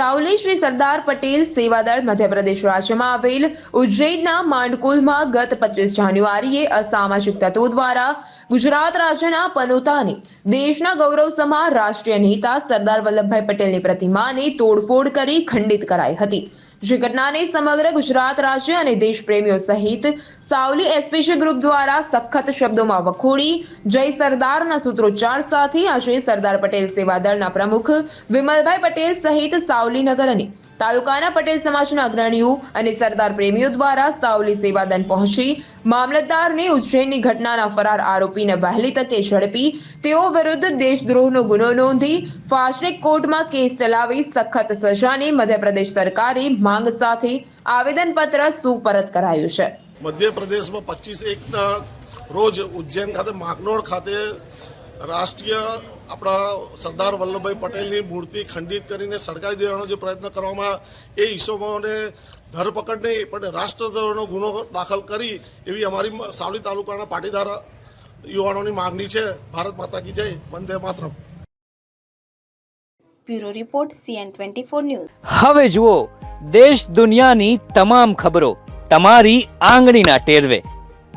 સાવલી શ્રી સરદાર પટેલ સેવાદળ મધ્યપ્રદેશ રાજ્યમાં આવેલ ઉજ્જૈનના માંડકુલમાં ગત પચીસ જાન્યુઆરીએ અસામાજિક તત્વો દ્વારા ગુજરાત રાજ્યના પનોતાને દેશના ગૌરવ સમા રાષ્ટ્રીય નેતા સરદાર વલ્લભભાઈ પટેલની પ્રતિમાને તોડફોડ કરી ખંડિત કરાઈ હતી. જે ઘટનાને સમગ્ર ગુજરાત રાજ્ય અને દેશપ્રેમીઓ સહિત સાવલી એસપીસી ગ્રુપ દ્વારા સખત શબ્દોમાં વખોડી, જય સરદારના સૂત્રોચ્ચાર સાથે આજે સરદાર પટેલ સેવા દળના પ્રમુખ વિમલભાઈ પટેલ સહિત સાવલી નગર અને તાલુકાના પટેલ સમાજના અગ્રણીઓ અને સરદાર પ્રેમીઓ દ્વારા સાવલી સેવાદન પહોંચી મામલતદારને ઉજ્જૈનની ઘટનાના ફરાર આરોપીને વહેલી તકે ઝડપી, તેઓ વિરુદ્ધ દેશદ્રોહનો ગુનો નોંધી ફાસ્ટ કોર્ટમાં કેસ ચલાવી સખત સજાની મધ્યપ્રદેશ સરકારે માંગ સાથે આવેદનપત્ર સુપરત કરાયું છે. મધ્યપ્રદેશમાં પચીસ એકના રોજ ઉજ્જૈન ખાતે માકનોડ ખાતે રાષ્ટ્રીય આપણા સરદાર વલ્લભભાઈ પટેલની મૂર્તિ ખંડિત કરીને સળગાવી દેવાનો જે પ્રયત્ન કરવામાં એ ઈસમોને ધરપકડ નહીં પણ રાષ્ટ્રદ્રોહનો ગુનો દાખલ કરી એવી અમારી સાવલી તાલુકાના પાટીદાર યુવાનોની માંગણી છે. ભારત માતા કી જય. Vande Mataram. Bureau report CN twenty four news. હવે જુઓ દેશ દુનિયાની તમામ ખબરો તમારી આંગળીના ટેરવે.